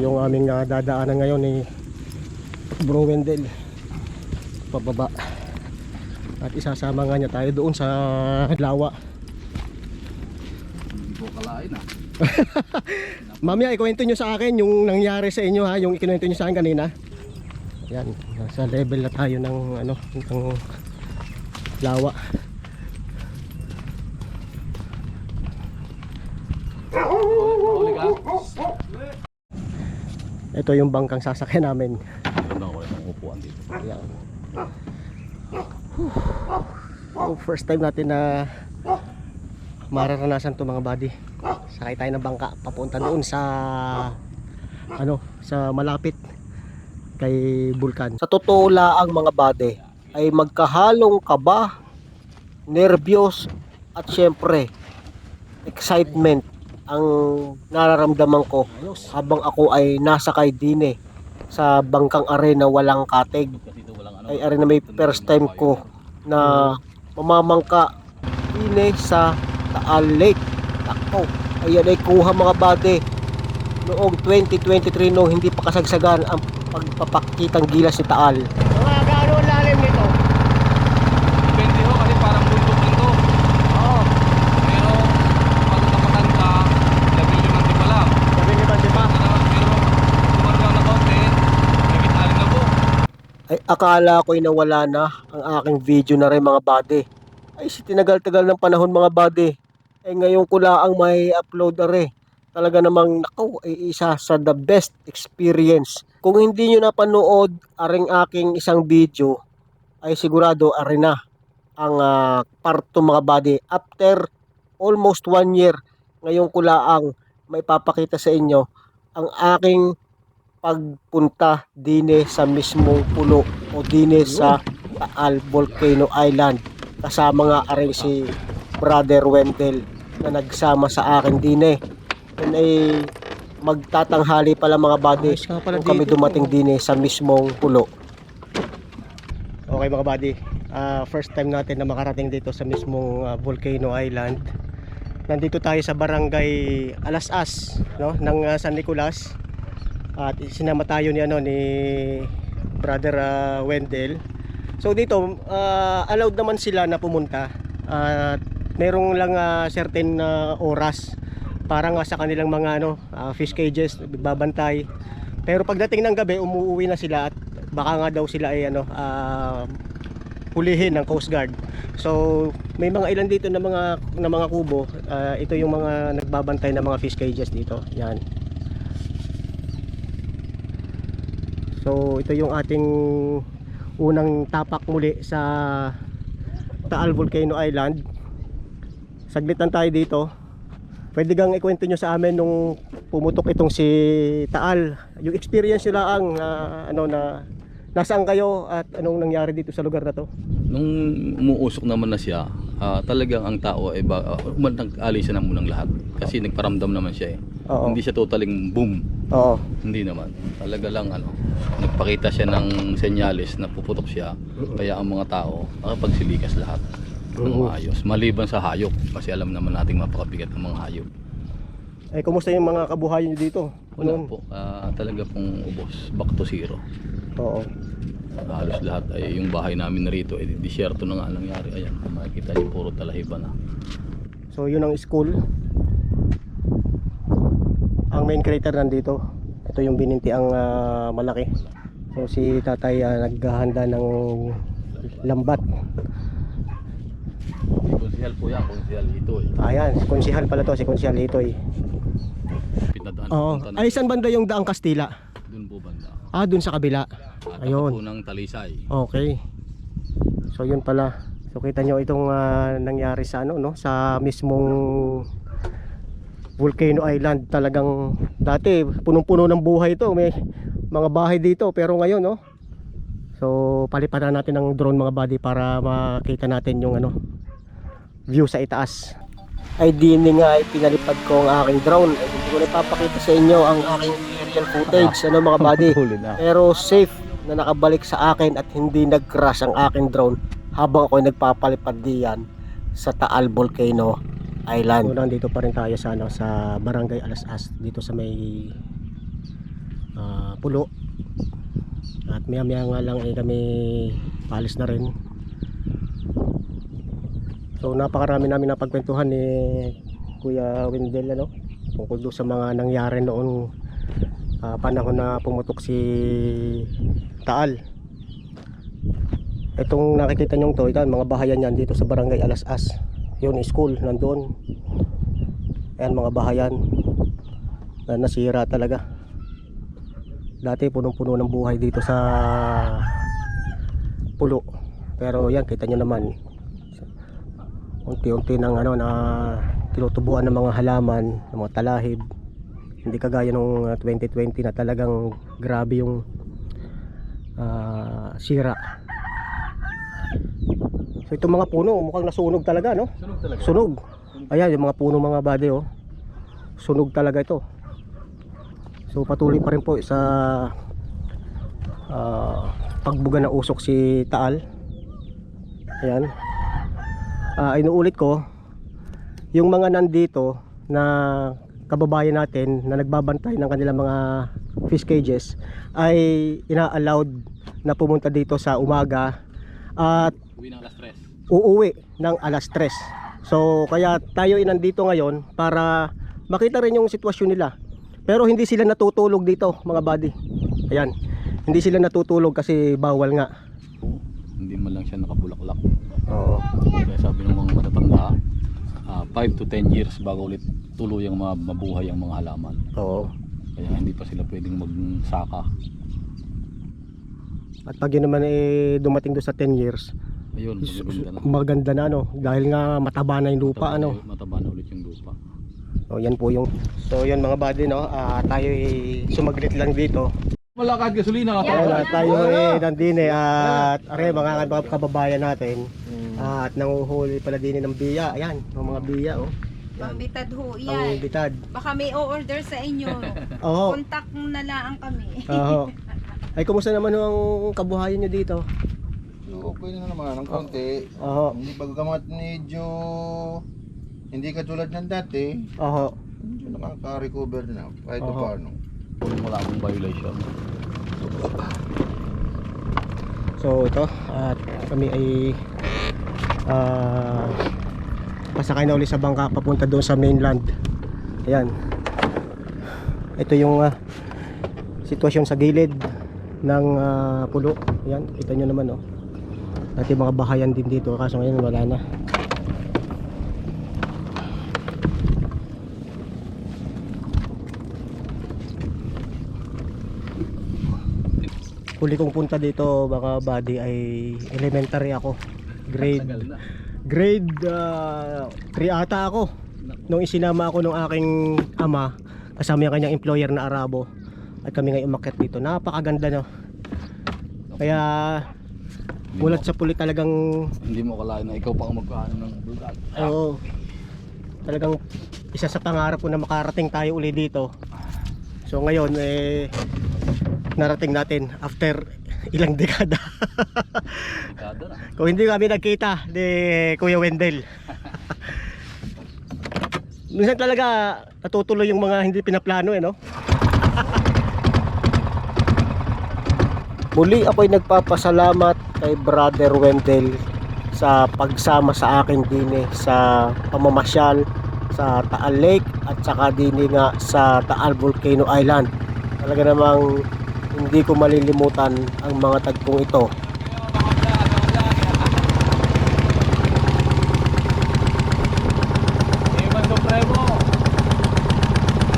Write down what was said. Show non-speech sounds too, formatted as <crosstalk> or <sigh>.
Yung aming uh, dadaanan ngayon ni Bro Wendell pababa. At isasama nga niya tayo doon sa lawa. Hindi ko kalain ah. <laughs> Mamaya ikwento nyo sa akin yung nangyari sa inyo ha? Yung ikinuwento nyo sa akin kanina. Yan. Nasa level na tayo ng ano ng lawa? Ito yung bangkang sasakyan namin ako yung upuan dito. Yan. Oh, first time natin na mararanasan to mga buddy. Sakay tayo ng bangka papunta doon sa ano, sa malapit kay Bulkan. Sa totoo laang mga buddy ay magkahalong kaba, nervyos at syempre excitement ang nararamdaman ko habang ako ay nasakay din eh sa bangkang arena walang katig ano. ay arena may first time ko na mamamangka din eh sa Taal Lake. Ako ayan ay kuha mga bade. Noong 2023 nung hindi pa kasagsagan ang pagpapakitang gilas ni Taal mga gaano ang lalim nito? Depende ho kasi parang bundok din to. oo Pero pag nakatan ka, level yung nanti pa lang. sabi ni Bande pa Pero tumarang na konti, nagit alin na po. ay akala ko'y nawala na ang aking video na rin mga bade. Ay si tinagal-tagal ng panahon mga bade. Eh ngayon ko lang may upload na rin. Talaga namang nako ay isa sa the best experience. Kung hindi nyo napanood aring aking isang video ay sigurado arin na ang uh, parto mga bade. After almost one year ngayon ko lang may papakita sa inyo ang aking pagpunta dine sa mismong pulo o dine sa Taal Volcano Island. Kasama nga aring si Brother Wendell na nagsama sa akin dine. Yan ay magtatanghali pala mga buddy kung kami dumating dine sa mismong pulo. Okay mga buddy. Ah, first time natin na makarating dito sa mismong ah, Volcano Island. Nandito tayo sa barangay Alas-As no, ng ah, San Nicolas at sinama tayo ni ano ni brother ah, Wendell. So dito ah, allowed naman sila na pumunta at merong lang ah, certain na oras para nga sa kanilang mga ano ah, fish cages babantay. Pero pagdating ng gabi umuwi na sila at baka nga daw sila ay ano ah, hulihin ng Coast Guard. So may mga ilan dito na mga na mga kubo. Ah, ito yung mga nagbabantay ng mga fish cages dito. Yan. So ito yung ating unang tapak muli sa Taal Volcano Island. Saglit lang tayo dito. Pwede gang ikwento nyo sa amin nung pumutok itong si Taal. Yung experience nila ang ah, ano na nasaan kayo at anong nangyari dito sa lugar na to? Nung umuusok naman na siya, ah, talagang ang tao ay ba, uh, nag-ali siya na munang lahat. Kasi nagparamdam naman siya eh. Oo. Hindi siya totaling boom. Oo. Hindi naman. Talaga lang ano, nagpakita siya ng senyales na puputok siya. Kaya ang mga tao, nakapagsilikas lahat ng maayos. Maliban sa hayop. Kasi alam naman nating mapakabigat ng mga hayop. Eh kumusta yung mga kabuhayan nyo dito? Wala po. ah, talaga pong ubos. Back to zero. Oo. Halos lahat ay yung bahay namin na rito ay disyerto na nga ang nangyari. Ayan, kung makikita niyo puro talahiba na. So yun ang school. Ang main crater nandito. Ito yung bininti ang ah, malaki. So si tatay ah, naghahanda ng lambat. Si konsihal po yan, konsihal ito eh. Ayan, si konsihal pala to, si konsihal Hitoy. Na Ay, saan banda yung daang Kastila? doon po banda. Ah, dun sa kabila. At Ayun. po ng talisay. Okay. So yun pala. So kita nyo itong ah, nangyari sa ano no sa mismong Volcano Island talagang dati punong-puno ng buhay ito. May mga bahay dito pero ngayon no. So palipatan natin ng drone mga buddy para makita natin yung ano view sa itaas. Ay di nga ay pinalipad ko ang aking drone. Ay hindi ko na ipapakita sa inyo ang aking aerial footage ano mga buddy. <laughs> Pero safe na nakabalik sa akin at hindi nag-crash ang aking drone habang ako nagpapalipad diyan sa Taal Volcano Island. So nandito pa rin tayo sa ano sa Barangay Alas-As dito sa may ah, pulo. At maya nga lang eh kami palis na rin. So napakarami namin napagkwentuhan ni Kuya Wendell ano tungkol doon sa mga nangyari noon ah, panahon na pumutok si Taal. Itong nakikita nyo to ito mga bahayan yan dito sa barangay Alas-As yun school nandun. Ayan mga bahayan. Na nasira talaga. Dati punong-puno ng buhay dito sa pulo. Pero yan kita nyo naman. Unti-unti ng ano na tinutubuan ng mga halaman ng mga talahib. Hindi kagaya nung uh, 2020 na talagang grabe yung ah, sira so itong mga puno mukhang nasunog talaga no? Sunog talaga. sunog. Ayan yung mga puno mga bade oh. Sunog talaga ito. So patuloy pa rin po sa ah, pagbuga na usok si Taal. Ayan. Ah, inuulit ko yung mga nandito na kababayan natin na nagbabantay ng kanilang mga fish cages ay ina-allowed na pumunta dito sa umaga. At Uwi ng alas 3. uuwi ng alas 3. So kaya tayo ay nandito ngayon para makita rin yung sitwasyon nila. Pero hindi sila natutulog dito mga buddy. Ayan. Hindi sila natutulog kasi bawal nga. Hindi man lang siya nakabulaklak. Oo. Kaya sabi ng mga matatanda, 5 to 10 years bago ulit tuluyang ma- mabuhay ang mga halaman. Oo. Kaya hindi pa sila pwedeng magsaka. At pag yun naman eh dumating doon sa 10 years, Ayun, magaganda na. maganda na ano dahil nga mataba na yung lupa Mataba ano. Mataba na ulit yung lupa. So yan po yung So yan mga buddy no, ah, tayo ay sumaglit lang dito. Malakad gasolina Ayan, at tayo eh nandun eh at are mga mga kababayan natin at nanguhuli pala din ng biya. Ayan, yung mga biya oh. Pambitad ho Ang yan. bitad. Baka may o-order sa inyo. <laughs> Oo. Contact na lang kami. Oo. <laughs> Ay kumusta naman ang kabuhayan nyo dito? Okay na naman ng konti. Oo. Hindi pagkamat medyo hindi katulad ng dati. Oo. Medyo nakaka-recover na. Kahit pa paano. Wala akong violation. So ito at kami ay ah pasakay na ulit sa bangka papunta doon sa mainland. Ayan. Ito yung ah, sitwasyon sa gilid ng ah, pulo. Ayan, kita nyo naman oh. Dati mga bahayan din dito kaso ngayon wala na. Huli kong punta dito mga buddy ay elementary ako. Grade grade 3 ata ako nung isinama ako ng aking ama kasama yung kanyang employer na Arabo at kami ngayon umakyat dito napakaganda no kaya Hindi mo- sa puli talagang Hindi mo akalain na ikaw pa ang magkaano ng vlog. oo talagang isa sa pangarap ko na makarating tayo uli dito so ngayon eh narating natin after ilang dekada Kada na. Kung hindi kami nagkita ni Kuya Wendell. Minsan talaga natutuloy yung mga hindi pinaplano eh no. Muli ako'y nagpapasalamat kay Brother Wendell sa pagsama sa akin din sa pamamasyal sa Taal Lake at saka din nga sa Taal Volcano Island. Talaga namang hindi ko malilimutan ang mga tagpong ito